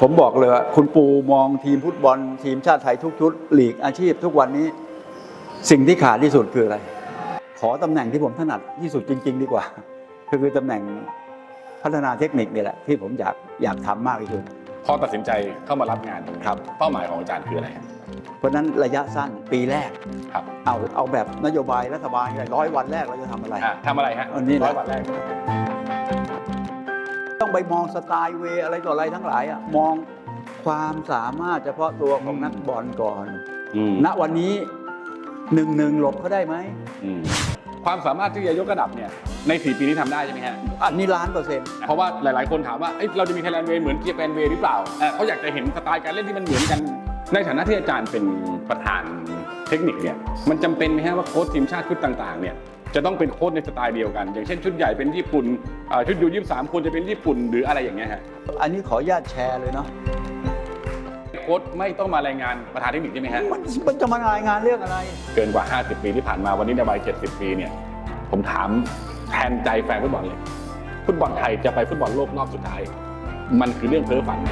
ผมบอกเลยว่าคุณปูมองทีมฟุตบอล ทีมชาติไทยทุกชุดหลีกอาชีพ ทุกวันนี้สิ่งที่ขาดที่สุดคืออะไร ขอตำแหน่งที่ผมถนัดที่สุดจริง ๆ ดีกว่า ก็คือตำแหน่งพัฒนาเทคนิคนี่แหละที่ผมอยากอยากทำมากที่สุดพอตัดสินใจเข้ามารับงานตรงนี้ครับ เป้าหมายของอาจารย์คืออะไรครับเพราะฉะนั้นระยะสั้นปีแรกครับเอาเอาแบบนโยบายรัฐบาลร้อยวันแรกเราจะทำอะไรอะทำอะไรฮะอันนี้นะร้อยวันแรก ต้องไปมองสไตล์เวย์อะไรต่ออะไรทั้งหลายอะมองความสามารถเฉพาะตัวของนักบอลก่อน อืมณวันนี้หนึ่งหนึ่งหลบเขาได้ไหม อืมความสามารถที่จะยกระดับเนี่ยใน 4 ปีนี้ทำได้ใช่ไหมฮะ อันนี้ล้านเปอร์เซ็นต์ เพราะว่าหลาย ๆ คนถามว่าเอ้ยเราจะมีไทยแลนด์เวย์เหมือนเจียแปนเวย์หรือเปล่าอะเขาอยากจะเห็นสไตล์การเล่นที่มันเหมือนกัน ในฐานะที่อาจารย์เป็นประธานเทคนิคเนี่ย มันจำเป็นไหมฮะว่าโค้ชทีมชาติชุดต่าง ๆ เนี่ย จะต้องเป็นโค้ชในสไตล์เดียวกัน อย่างเช่นชุดใหญ่เป็นญี่ปุ่นอ่าชุดยูยี่สามควรจะเป็นญี่ปุ่นหรืออะไรอย่างเงี้ยฮะอันนี้ขออนุญาตแชร์เลยเนาะโค้ชไม่ต้องมารายงานประธานเทคนิคใช่ไหมฮะมันมันจะมารายงานเรื่องอะไร เกินกว่า 50 ปีที่ผ่านมาวันนี้ในวัย70 ปีเนี่ยผมถามแทนใจแฟนฟุตบอลเลย ฟุตบอลไทยจะไปฟุตบอลโลกรอบสุดท้าย มันคือเรื่องเพ้อฝันไหม